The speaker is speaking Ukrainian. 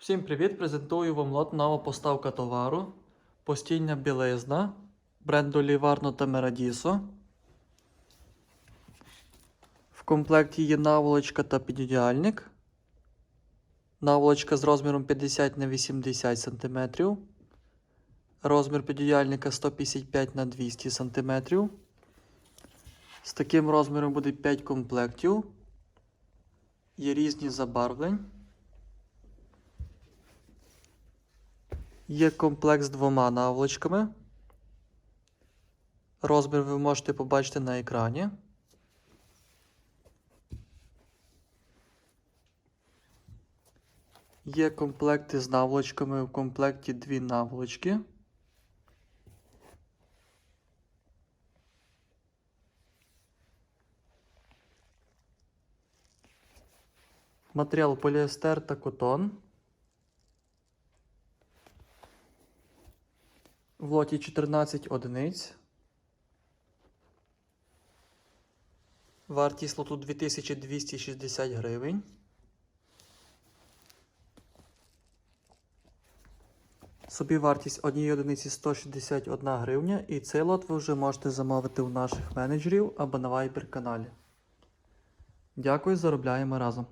Всім привіт! Презентую вам лот нова поставка товару. Постільня білизна бренду Ліварно та Мерадісо. В комплекті є наволочка та підідіальник. Наволочка з розміром 50 на 80 см. Розмір підідіальника 155 на 200 см. З таким розміром буде 5 комплектів. Є різні забарвлень. Є комплект з двома наволочками. Розмір ви можете побачити на екрані. Є комплекти з наволочками. В комплекті дві наволочки. Матеріал поліестер та котон. В лоті 14 одиниць. Вартість лоту 2260 гривень. Собівартість однієї одиниці 161 гривня. І цей лот ви вже можете замовити у наших менеджерів або на Viber каналі. Дякую, заробляємо разом.